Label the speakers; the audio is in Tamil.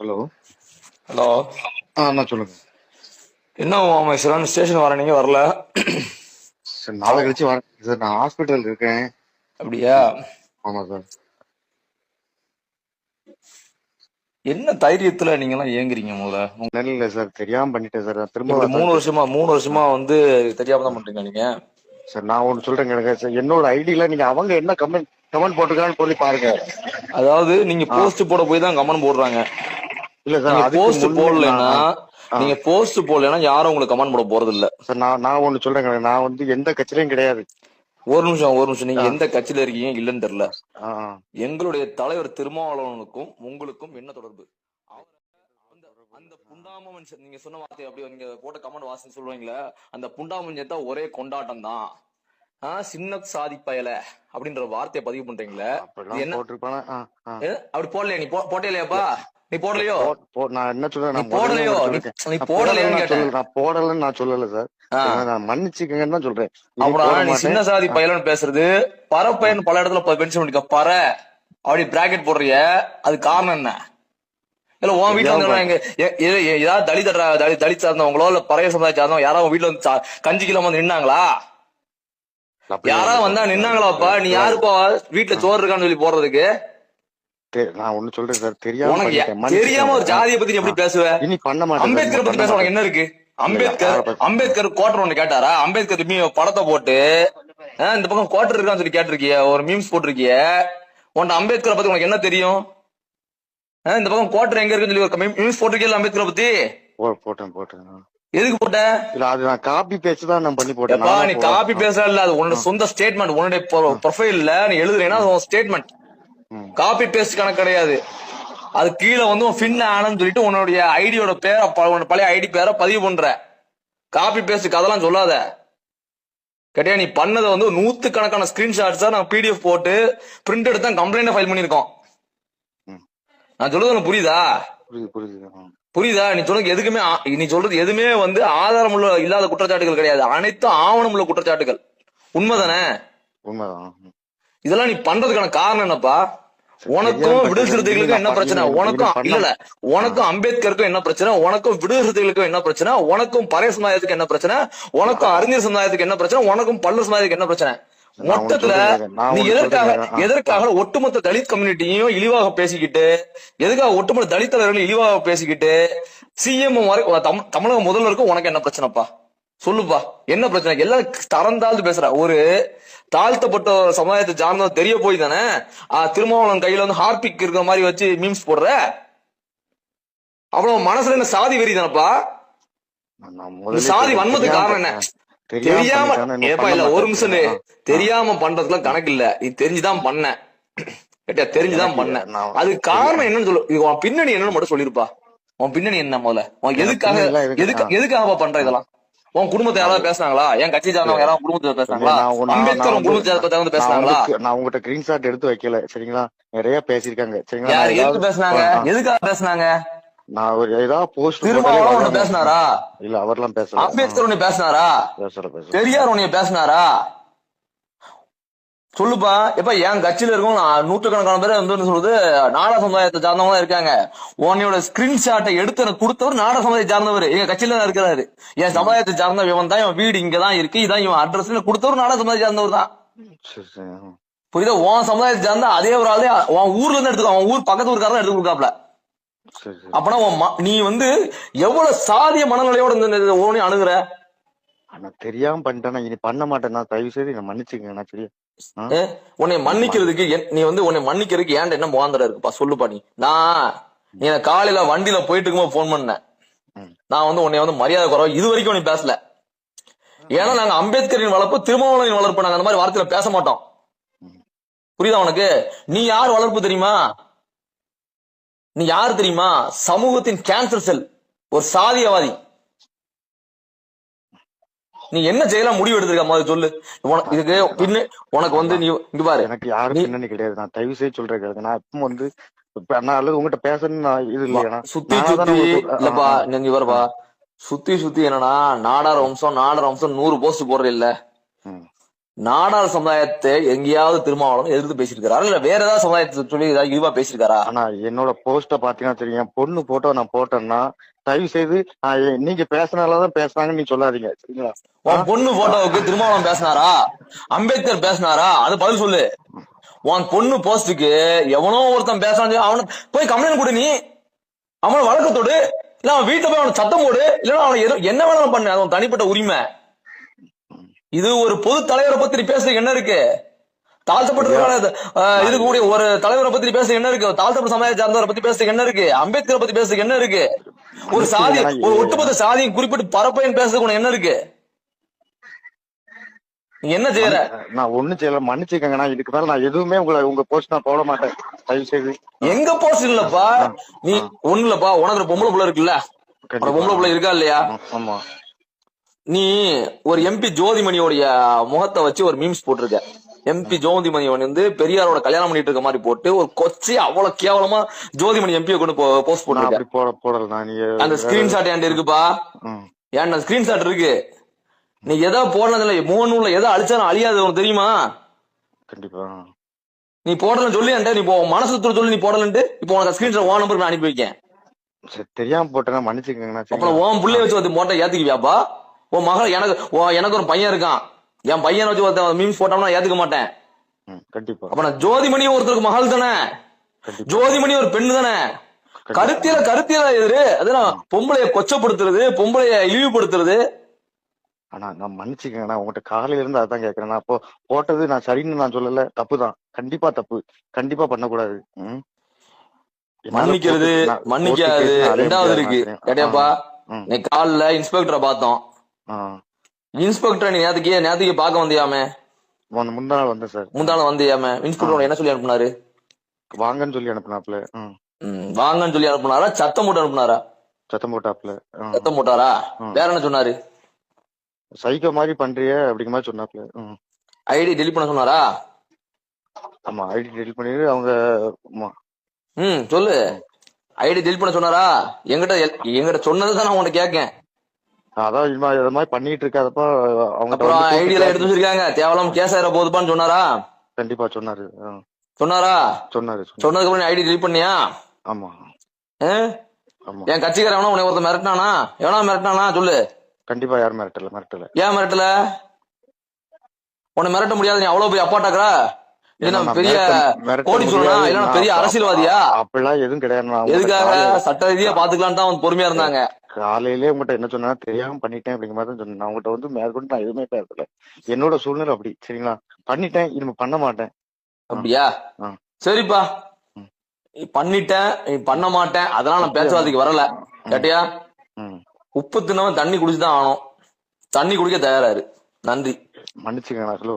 Speaker 1: ஹலோ.
Speaker 2: ஹலோ.
Speaker 1: ஆ அண்ணா சொல்லுங்க.
Speaker 2: என்ன உமேஸ்வரன் ஸ்டேஷன் வர நீங்க வரல.
Speaker 1: சார் நாளை கழிச்சு வரேன் சார் நான் ஹாஸ்பிட்டல் இருக்கேன்.
Speaker 2: அப்படியா?
Speaker 1: ஆமா சார்.
Speaker 2: என்ன தைரியத்துல நீங்க எல்லாம் ஏங்குறீங்க முதல்ல? உங்க-
Speaker 1: இல்ல சார் தெரியாம பண்ணிட்டேன் சார். திரும்ப
Speaker 2: மூணு வருஷமா மூணு வருஷமா வந்து தெரியாம தான் பண்றீங்க நீங்க?
Speaker 1: சார் நான் ஒன்னு சொல்றேன் எனக்கு சார். என்னோட ஐடியில நீங்க அவங்க என்ன கமெண்ட் கமெண்ட் போட்டுக்கிறான்னு சொல்லி பாருங்க.
Speaker 2: அதாவது நீங்க போஸ்ட் போட போய் தான் கமெண்ட் போடுறாங்க.
Speaker 1: இல்ல சார்
Speaker 2: போஸ்ட் போடலைன்னா. நீங்க போஸ்ட் போடலைன்னா யாரும் உங்களுக்கு கமெண்ட் போட போறது இல்ல.
Speaker 1: சார் நான் நான் ஒன்னு சொல்றேன் நான் வந்து எந்த கட்சியிலையும் கிடையாது.
Speaker 2: ஒரு நிமிஷம் ஒரு நிமிஷம். நீங்க எந்த கட்சியில இருக்கீங்க இல்லன்னு தெரியல. எங்களுடைய தலைவர் திருமாவளவனுக்கும் உங்களுக்கும் என்ன தொடர்பு? அந்த அந்த புண்டாம மனுஷன் நீங்க சொன்ன வார்த்தை அப்படியே நீங்க போட்ட கமெண்ட் வாசனை சொல்லுவீங்களே அந்த புண்டாம மனுஷன் ஒரே கொண்டாட்டம் தான். ஆஹ் சின்ன சாதி பயல அப்படின்ற வார்த்தையை பதிவு பண்றீங்களே. என்ன? அப்படி போடலையா நீ? போட்டே நீ போடலையோ?
Speaker 1: நான் என்ன சொல்றேன்? நான்
Speaker 2: போடலையோ? நீ. நீ
Speaker 1: நான் போடலைன்னு நான் சொல்லல. சார். நான் மன்னிச்சுக்கங்கன்னு தான் சொல்றேன்.
Speaker 2: அப்புறம் நீ. சின்ன சாதி பயலன்னு பேசுறது. பரப்பயன் பல இடத்துல பென்ஷன் பண்ணிக்க. பற. அப்படி பிராக்கெட் போடுறிய. அது காரணம் என்ன? இல்ல உன் வீட்டுல வந்து எங்க ஏதாவது தலித் தலித் தலித் சார்ந்தவங்களோ இல்ல பறைய சமுதாயம் சார்ந்தவங்க யாராவது வீட்டுல வந்து கஞ்சி கிலோ வந்து நின்னாங்களா? யாராவது வந்தா நின்னாங்களாப்பா? நீ யாருப்பா? வீட்டுல சோறு இருக்கான்னு சொல்லி போடுறதுக்கு.
Speaker 1: நான் ஒண்ணு சொல்றேன் சார். தெரியாம.
Speaker 2: தெரியாம ஒரு ஜாதியை பத்தி எப்படி பேசுவ?
Speaker 1: இனி பண்ண மாட்டேன்
Speaker 2: அம்பேத்கர் பத்தி பேச உனக்கு. என்ன இருக்கு? அம்பேத்கர் அம்பேத்கர் கோட்டர் ஒண்ணு கேட்டாரா? அம்பேத்கர் படத்தை போட்டு இந்த பக்கம் கோட்டர் இருக்கான்னு சொல்லி கேட்டிருக்கிய ஒரு மீம்ஸ் போட்டிருக்கிய உன்ட அம்பேத்கரை பத்தி உனக்கு என்ன தெரியும்? இந்த பக்கம் கோட்டர் எங்க இருக்குன்னு சொல்லி ஒரு மீம்ஸ் போட்டிருக்கீல்ல அம்பேத்கரை பத்தி?
Speaker 1: போட்டேன் போட்டேன்.
Speaker 2: எதுக்கு போட்ட
Speaker 1: இல்ல அது நான் காப்பி பேச்சு தான் நான் பண்ணி போட்டேன்.
Speaker 2: நீ காப்பி பேசல இல்ல அது உன்னோட சொந்த ஸ்டேட்மெண்ட் உன்னுடைய ப்ரொஃபைல்ல நீ எழுதுறேன்னா அது ஸ்டேட்மெண்ட். காப்பி பேஸ்ட் கணக்கு கிடையாது. அது கீழே வந்து ஃபின் ஆனன்னு சொல்லிட்டு உன்னுடைய ஐடியோட பேரை பழைய ஐடி பேரை பதிவு பண்ற. காப்பி பேஸ்ட் கதெல்லாம் சொல்லாத. கேட்டியா? நீ பண்ணதை வந்து நூத்து கணக்கான ஸ்கிரீன்ஷாட்ஸா நான் பிடிஎஃப் போட்டு பிரிண்ட் எடுத்து தான் கம்ப்ளைண்ட் ஃபைல் பண்ணிருக்கோம். நான் சொல்றது உனக்கு புரியுதா?
Speaker 1: புரியுது
Speaker 2: நீ சொல்றது எதுக்குமே நீ சொல்றது எதுவுமே வந்து ஆதாரமுள்ள இல்லாத குற்றச்சாட்டுகள் கிடையாது. அனைத்தும் ஆவணமுள்ள குற்றச்சாட்டுகள். உண்மைதானே?
Speaker 1: உண்மைதான்.
Speaker 2: இதெல்லாம் நீ பண்றதுக்கான காரணம் என்னப்பா உனக்கும் விடுதலை சிறுத்தைகளுக்கும் என்ன. பிரச்சனை. உனக்கும். இல்ல உனக்கும் அம்பேத்கருக்கும் என்ன பிரச்சனை உனக்கும் விடுதலை சிறுத்தைகளுக்கும் என்ன பிரச்சனை உனக்கும் பழைய சமுதாயத்துக்கு என்ன பிரச்சனை உனக்கும் அறிஞர் சமுதாயத்துக்கு என்ன பிரச்சனை உனக்கும் பல்லர் சமுதாயத்துக்கு என்ன பிரச்சனை மொத்தத்துல நீ எதற்காக. எதற்காக ஒட்டுமொத்த தலித் கம்யூனிட்டியும் இழிவாக பேசிக்கிட்டு எதுக்காக ஒட்டுமொத்த தலித் தலைவர்கள் இழிவாக பேசிக்கிட்டு சிஎம் தமிழக முதல்வருக்கும் உனக்கு என்ன பிரச்சனைப்பா சொல்லுப்பா. என்ன பிரச்சனை? எல்லாம் தரம் தாழ்ந்து பேசுற. ஒரு தாழ்த்தப்பட்ட ஒரு சமுதாயத்தை சார்ந்தவன் தெரிய போய் தானே? ஆ, திருமாவளவன் கையில வந்து ஹார்பிக் இருக்கிற மாதிரி வச்சு மீம்ஸ் போடுற? அவ்வளவு மனசுல என்ன சாதி வெறி தானப்பா? சாதி வன்மத்துக்கு காரணம் என்ன? தெரியாம ஏப்பா இல்ல ஒரு. நிமிஷம். தெரியாம பண்றதுலாம் கணக்கு இல்ல. நீ தெரிஞ்சுதான் பண்ண கேட்டியா? தெரிஞ்சுதான்
Speaker 1: எனக்கு
Speaker 2: பண்ண
Speaker 1: நான்
Speaker 2: அது காரணம் என்னன்னு சொல்லு. இது உன் பின்னணி என்னன்னு மட்டும் சொல்லிருப்பா. உன் பின்னணி என்ன முதல்ல? உன் எதுக்காக. எதுக்கு
Speaker 1: ஆ.
Speaker 2: எதுக்காக பண்ற இதெல்லாம்? உன் குடும்பத்தை யாராவது பேசுனாங்களா? என் கட்சி சார்ந்தவங்க யாராவது குடும்பத்தை பேசுனாங்களா? அம்பேத்கர் உன் குடும்பத்தை பத்தி வந்து
Speaker 1: நான்
Speaker 2: பேசுனாங்களா
Speaker 1: நான் உங்ககிட்ட ஸ்கிரீன்ஷாட் எடுத்து வைக்கல சரிங்களா? நிறைய பேசிருக்காங்க சரிங்களா?
Speaker 2: யார் எதுக்கு பேசுனாங்க. எதுக்காக பேசுனாங்க?
Speaker 1: நான் ஒரு ஏதாவது போஸ்ட்
Speaker 2: திருமாவளவன் உன்னை பேசினாரா?
Speaker 1: இல்ல அவர்லாம் பேசல.
Speaker 2: அம்பேத்கர் உன்னை பேசினாரா?
Speaker 1: பேசல பேசல
Speaker 2: பெரியார் உன்னைய பேசினாரா? சொல்லுப்பா. எப்ப என் கட்சியில இருக்கும் நான் நூற்றுக்கணக்கான பேர் வந்து சொல்றது நாடா சமுதாயத்தை சார்ந்தவங்க இருக்காங்க. உன்னையோட ஸ்கிரீன்ஷாட்டை எடுத்து எனக்கு கொடுத்தவர் நாடா சமுதாயத்தை சார்ந்தவர். எங்க கட்சியில தான் இருக்கிறாரு. என் சமுதாயத்தை சார்ந்த இவன் தான் இவன் வீடு இங்கதான் இருக்கு இதான் இவன் அட்ரஸ் கொடுத்தவர் நாடா சமுதாயத்தை சார்ந்தவர் தான். புரியுதா? உன் சமுதாயத்தை சார்ந்த அதே ஒரு ஆளே உன் ஊர்ல இருந்து எடுத்துக்கோ அவன் ஊர் பக்கத்து ஊருக்காரன் எடுத்து கொடுக்காப்ல. அப்பனா உன் நீ வந்து எவ்வளவு சாதிய மனநிலையோட இந்த- இந்த ஓனி அணுகுற?
Speaker 1: ஆனா தெரியாம பண்ணிட்டேன் இனி பண்ண மாட்டேன். நான் தயவு செய்து என்ன மன்னிச்சுக்கங்க நான் சரியா
Speaker 2: உன்னை மன்னிக்கிறதுக்கு நீ வந்து உன்னை மன்னிக்கிறதுக்கு ஏன்டா என்ன முகாந்திரம் இருக்குப்பா சொல்லுப்பா நீ. நான் நீ காலையில வண்டியில போயிட்டு இருக்கும்போது போன் பண்ணேன். நான் வந்து உன்னை வந்து மரியாதை குறைவா இது வரைக்கும் நீ பேசல. ஏன்னா நாங்க அம்பேத்கரின் வளர்ப்பு திருமாவளவனின் வளர்ப்பு நாங்க அந்த மாதிரி வார்த்தையில பேச மாட்டோம். புரியுதா உனக்கு? நீ யார் வளர்ப்பு தெரியுமா? நீ யார் தெரியுமா? சமூகத்தின் கேன்சர் செல் ஒரு சாதியவாதி. நீ என்ன செய்யலாம் முடிவு எடுத்திருக்க மாதிரி சொல்லு. உனக்கு இதுக்கு பின்ன உனக்கு வந்து நீ இங்க பாரு.
Speaker 1: எனக்கு யாரும் பின்னணி கிடையாது. நான் தயவு செய்து சொல்றேன் கேளுங்க. நான் இப்போ வந்து நான் அல்லது உங்ககிட்ட பேசணும்னு இது இல்லையா.
Speaker 2: சுத்தி சுத்தி இல்லப்பா நீங்க வரப்பா சுத்தி சுத்தி என்னன்னா நாடார் வம்சம் நாடார் வம்சம் நூறு போஸ்ட் போடுற இல்ல. நாடார் சமுதாயத்தை எங்கேயாவது திருமாவளவன் எதிர்த்து பேசியிருக்காரா? இல்ல வேற ஏதாவது சமுதாயத்தை சொல்லி ஏதாவது இழிவா பேசியிருக்காரா?
Speaker 1: ஆனா என்னோட போஸ்ட பாத்தீங்கன்னா தெரியும். பொண்ணு போட்டோ நான் போட்டேன்னா தயவு செய்து நீங்க பேசினாலதான் பேசுனாங்கன்னு நீ சொல்லாதீங்க சரிங்களா?
Speaker 2: உன் பொண்ணு போட்டோவுக்கு திருமாவளவன் பேசினாரா? அம்பேத்கர் பேசினாரா? அது பதில் சொல்லு. உன் பொண்ணு போஸ்டுக்கு எவனோ ஒருத்தன் பேசுறான் அவன போய் கம்ப்ளைண்ட் கொடு நீ. அவன வழக்கத்தோடு இல்ல அவன் வீட்டுல போய் அவன சத்தம் போடு. இல்ல அவனை என்ன வேணாலும் பண்ணு. அது உன் தனிப்பட்ட உரிமை. இது ஒரு பொது தலைவரை பத்தி பேசுறதுக்கு என்ன இருக்கு? தாழ்த்தப்பட்ட இதுக்கு கூடிய ஒரு தலைவரை பத்தி பேசுறதுக்கு என்ன இருக்கு? தாழ்த்தப்பட்ட சமுதாயத்தை சார்ந்தவரை பத்தி பேசுறதுக்கு என்ன இருக்கு? அம்பேத்கரை பத்தி பேசுறதுக்கு என்ன இருக்கு? ஒரு சாதி ஒரு ஒட்டுமொத்த சாதியை குறிப்பிட்டு பரப்பைன்னு பேசுறதுக்கு உனக்கு என்ன இருக்கு? நீ என்ன செய்யற
Speaker 1: நான் ஒண்ணும் செய்யல. மன்னிச்சுக்கங்க. நான் இதுக்கு மேல நான் எதுவுமே உங்களை உங்க போஸ்ட் நான் போட மாட்டேன். தயவு செய்து
Speaker 2: எங்க போஸ்ட் இல்லப்பா? நீ ஒண்ணு இல்லப்பா. உனக்கு ஒரு பொம்பளை புள்ள இருக்குல்ல? பொம்பளை புள்ள இருக்கா இல்லையா?
Speaker 1: ஆமா.
Speaker 2: நீ ஒரு எம்பி ஜோதிமணியோடைய முகத்தை வச்சு ஒரு மீம்ஸ் போட்டிருக்க. எம்பி ஜோதிமணி வந்து பெரியாரோட கல்யாணம் பண்ணிட்டு இருக்க மாதிரி போட்டு ஒரு கொச்சி அவ்வளவு கேவலமா ஜோதிமணி எம்பியை கொண்டு போஸ்ட் போட்டிருக்க. அந்த ஸ்கிரீன்ஷாட் என்கிட்ட இருக்குப்பா? ஏன் ஸ்கிரீன்ஷாட் இருக்கு? நீ எதோ போடுறதில்ல முகநூல்ல எதோ அழிச்சாலும் அழியாது உனக்கு தெரியுமா?
Speaker 1: கண்டிப்பா.
Speaker 2: நீ போடலன்னு சொல்லி நீ மனசு துரு சொல்லி நீ போடலன்ட்டு. இப்போ உனக்கு ஸ்கிரீன்ஷாட் ஓ நம்பருக்கு நான் அனுப்பி வைக்கேன்.
Speaker 1: தெரியாம போட்டேன்னா மன்னிச்சுக்கங்கண்ணா
Speaker 2: அப்புறம்? உன் புள்ளைய வச்சு வந்து மோட்டை ஏத்துக்குவியாப்பா? உன் மகள் எனக்கு உன் எனக்கு ஒரு பையன் இருக்கான். என் பையனை வச்சு ஒருத்தன் மீம்ஸ் போட்டோம்னா ஏத்துக்க மாட்டேன்.
Speaker 1: கண்டிப்பா.
Speaker 2: அப்ப நான் ஜோதிமணி ஒருத்தருக்கு மகள் தானே? ஜோதிமணி ஒரு பெண்ணு தானே? கருத்தியல கருத்தியல எதிரு. அதுதான் பொம்பளைய கொச்சப்படுத்துறது பொம்பளைய இழிவுபடுத்துறது.
Speaker 1: ஆனா நான் மன்னிச்சுக்கங்கண்ணா உங்ககிட்ட காலையில இருந்து அதான் கேக்குறேன். நான் அப்போ போட்டது நான் சரின்னு நான் சொல்லல. தப்புதான். கண்டிப்பா தப்பு. கண்டிப்பா பண்ணக்கூடாது.
Speaker 2: மன்னிக்கிறது மன்னிக்காது. ரெண்டாவது இருக்கு. கேட்டியாப்பா?
Speaker 1: ம்.
Speaker 2: நீ காலில் இன்ஸ்பெக்டரை பார்த்தோம். இன்ஸ்பெக்டரை நீ நேத்துக்கு நேத்துக்கு பார்க்க வந்தியாமே?
Speaker 1: முந்த- முந்தா நாள் வந்தேன் சார்.
Speaker 2: முந்தான வந்தியாமே? இன்ஸ்பெக்டர் என்ன சொல்லி அனுப்புனாரு?
Speaker 1: வாங்கன்னு சொல்லி அனுப்புனாப்ல
Speaker 2: வாங்கன்னு சொல்லி அனுப்புனாரா? சத்தம் போட்டு அனுப்புனாரா?
Speaker 1: சத்தம் போட்டாப்ல.
Speaker 2: சத்தம் போட்டாரா. வேற என்ன சொன்னாரு?
Speaker 1: சைக்கோ மாதிரி பண்றிய அப்படிங்கிற மாதிரி சொன்னாப்ல.
Speaker 2: ஐடி டெலிட் பண்ண சொன்னாரா?
Speaker 1: ஆமா ஐடி டெலிட் பண்ணிட்டு அவங்க.
Speaker 2: ம். சொல்லு. ஐடி டெலிட் பண்ண சொன்னாரா? என்கிட்ட எல்- என்கிட்ட சொன்னது தான் நான் உன்கிட்ட கேட்கேன்
Speaker 1: அதான் இது மாதிரி இது மாதிரி பண்ணிட்டு இருக்காதப்ப அவங்க
Speaker 2: அப்புறம் ஐடி எல்லாம் எடுத்து வச்சிருக்காங்க. தேவலாம் கேஸ் ஆயிர போகுதுப்பான்னு சொன்னாரா?
Speaker 1: கண்டிப்பா சொன்னாரு.
Speaker 2: சொன்னாரா?
Speaker 1: சொன்னாரு.
Speaker 2: சொன்னதுக்கு அப்புறம் ஐடி டெலிட் பண்ணியா?
Speaker 1: ஆமா.
Speaker 2: என் கட்சிக்காரன் எவனா உன்னை ஒருத்தன் மிரட்டினானா? எவனா மிரட்டினானா? சொல்லு.
Speaker 1: கண்டிப்பா யாரும் மிரட்டல மிரட்டல.
Speaker 2: ஏன் மிரட்டல? உன்னை மிரட்ட முடியாது. நீ அவ்வளவு பெரிய அப்பாட்டாக்குறா பெரிய
Speaker 1: மிரட்ட- மிரட்ட
Speaker 2: கோடி சொல்லணும்
Speaker 1: முடியாது.
Speaker 2: இல்ல பெரிய அரசியல்வாதியா?
Speaker 1: அப்படிலாம் எதுவும் கிடையாது.
Speaker 2: எதுக்காக? சட்ட ரீதியா பாத்துக்கலான்னு தான் அவன் பொறுமையா இருந்தாங்க.
Speaker 1: காலையிலே உங்ககிட்ட என்ன சொன்னா தெரியாம பண்ணிட்டேன் அப்படிங்கிற மாதிரி தான் சொன்னேன். நான் உங்ககிட்ட வந்து மேற்கொண்டு நான் எதுவுமே பேசல. என்னோட சூழ்நிலை அப்படி சரிங்களா? பண்ணிட்டேன் இனிமே பண்ண மாட்டேன்.
Speaker 2: அப்படியா. சரிப்பா. பண்ணிட்டேன் பண்ண மாட்டேன். அதெல்லாம் நான் பேச்சுவார்த்தைக்கு வரல. கேட்டியா. உப்பு தின்னவன் தண்ணி குடிச்சுதான் ஆகணும். தண்ணி குடிக்க தயாராரு நன்றி.
Speaker 1: மன்னிச்சுக்கங்க ஹலோ